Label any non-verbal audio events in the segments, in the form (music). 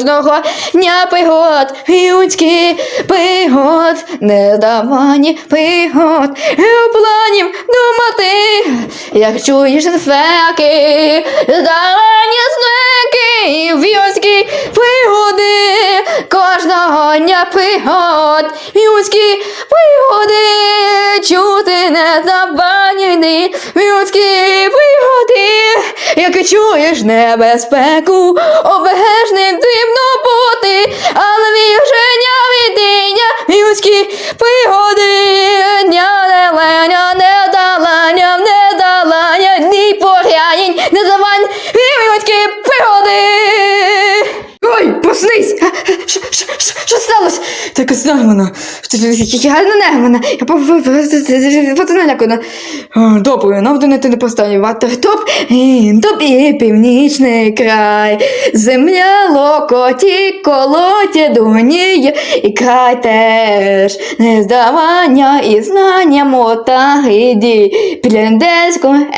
кожного дня пригод, людські пригод, не давані пригод, у планів думати, як чуєш інфеки, давані знаки, людські пригоди, кожного дня пригод, людські пригоди, чути не забанені, людські пригоди, як чуєш небезпеку, обережним дивно бути, але віження відіння, людські пригоди, сталося? Так знаю. Я не нервна. Я просто налякана. Добре, нам донити не поставі ватертоп. Тобі північний край. Земля локоті, колоті дугніє. І край теж. Не здавання і знання мота гиді. Біля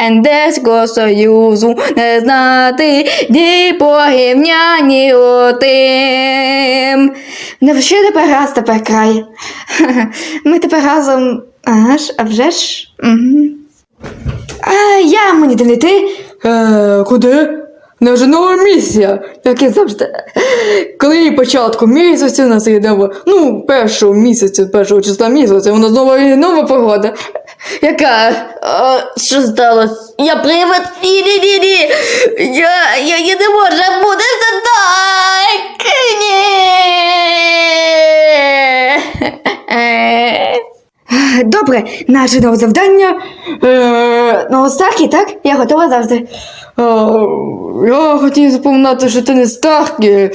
ендеського, союзу. Не знати ні порівнянні отим. Не ще тепер раз тепер край. (laughs) Ми тепер разом. Ага ж, а вже ж. Угу. А я мені де не ти? Е, куди? Невже нова місія, як і завжди. Коли початку місяця нас йдемо, ну, першого місяця, першого числа місяця, у нас знову є нова погода. Яка? А, що сталося? Я привид? Ні, ні. Я, я, я не можу бути це так. Добре, наше нове завдання. Е, Старкі, так? Я готова завжди. Е, я хотів запам'ятати, що ти не Старкі,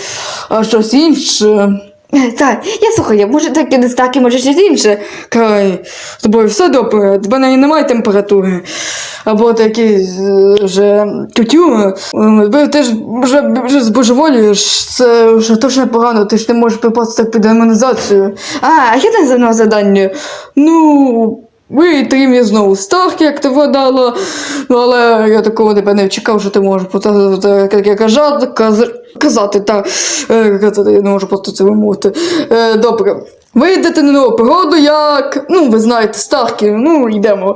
а щось інше. Е, (laughs) Так, я слухаю, може таки не Старкі, може щось інше. Кай, з тобою все добре, тебе навіть немає температури. Або такі вже тютю. Е, Ти ж вже, вже збожеволюєш, це вже точно погано, ти ж не можеш припасти під демонізацію. А, яке це за нове завдання? Ну. Вийти мені знову старки, як ти вгадала, ну, але я такого тебе не чекав, що ти можеш казати, казати, та е, казати, я не можу просто це вимовити. Добре. добре. Вийдете на нову пригоду, як. Ну, ви знаєте, старки, ну, йдемо.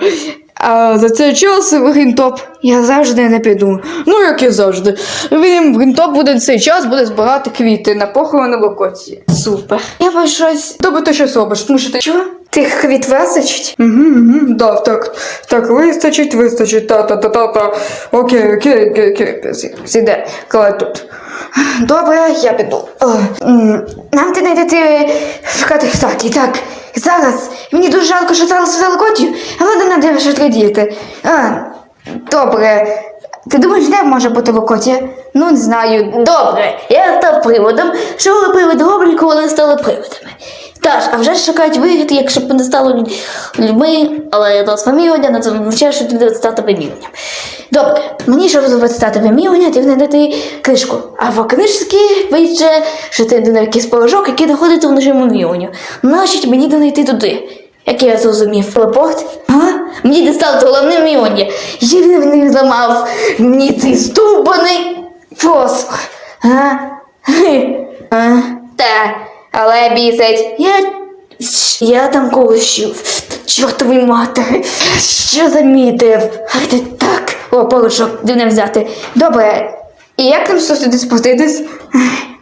А за цей час в Грінтоп я завжди не піду. Ну, як і завжди. Він Грінтоп буде цей час буде збирати квіти на похорони локації. Супер. Я би щось. Тобто ти щось робиш, тому що ти. Чого? Тих квіт вистачить? Угу, угу, да, так, так, вистачить, вистачить, та, та, та, та, та. Окей, окей, окей, окей, сіде, коли тут. Добре, я піду. О, нам ти знайдете шукати так, і так. Зараз. Мені дуже жалко, що сталося з Алкотію, але не треба швидко діяти. А, добре. Ти думаєш, де може бути Локотія? Ну, не знаю. Добре, я став приводом. Що ви приводи роблять, коли стали приводами? Тож, а вже ж шукають вигід, якщо б стали люд- людьми, але я досить вимірювання, це означає, що буде стати вимірюванням. Добре, мені щоб стати вимірювання, ти знайти книжку. А в книжці вийде, що ти знайде якийсь порошок, який знаходиться в нашому вимірюванню. Значить, мені донайти туди. Як я зрозумів, телепорт? А? Мені дістало головне вимірювання. Я він не зламав мені цей ступаний посох. А? (laughs) А? Та, але бісить. Я. Я там когось чув. Чортовий матері. Що замітив? Ай. О, порошок, де не взяти. Добре. І як нам сюди спуститись?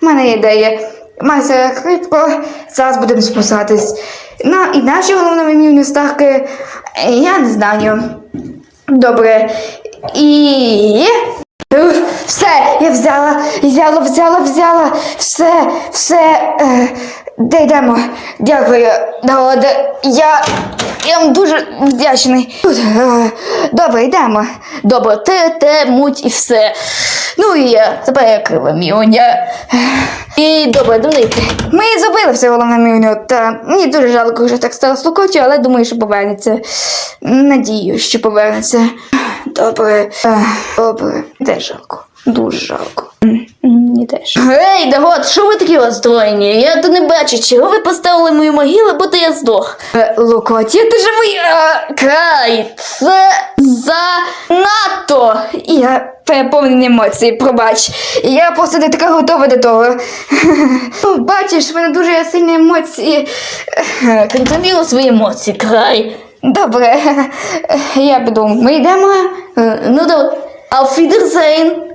У мене ідея. Майся хрипко, зараз будемо спускатись. На, і наші головні мівні ставки, я не знаю. Добре. І. Все, я взяла, взяла, взяла, взяла. Все, все. Е, де йдемо? Дякую, народе. Я. Я вам дуже вдячний. Е, Добре, йдемо. Добре, те, те, муть і все. Ну і я тепер я міоня. І добре, донити. Ми зробили все головне міоню, та мені дуже жалко, що так стало слухачу, але думаю, що повернеться. Надію, що повернеться. Добре, е, добре. Де жалко? Дуже жалко. М, Мені теж. знаєш. Гей, Дагот, що ви такі розстроєні? Я то не бачу, чого ви поставили мою могилу, будто я здох. Е, Локоті, ти живий. Е, Край, це занадто. Я переповнений емоцій, пробач. Я просто не така готова до того. Ну, Бачиш, в мене дуже сильні емоції. Е, Контролюй свої емоції, край. Добре, я піду. Ми йдемо. Е, Ну, давай. Auf Wiedersehen.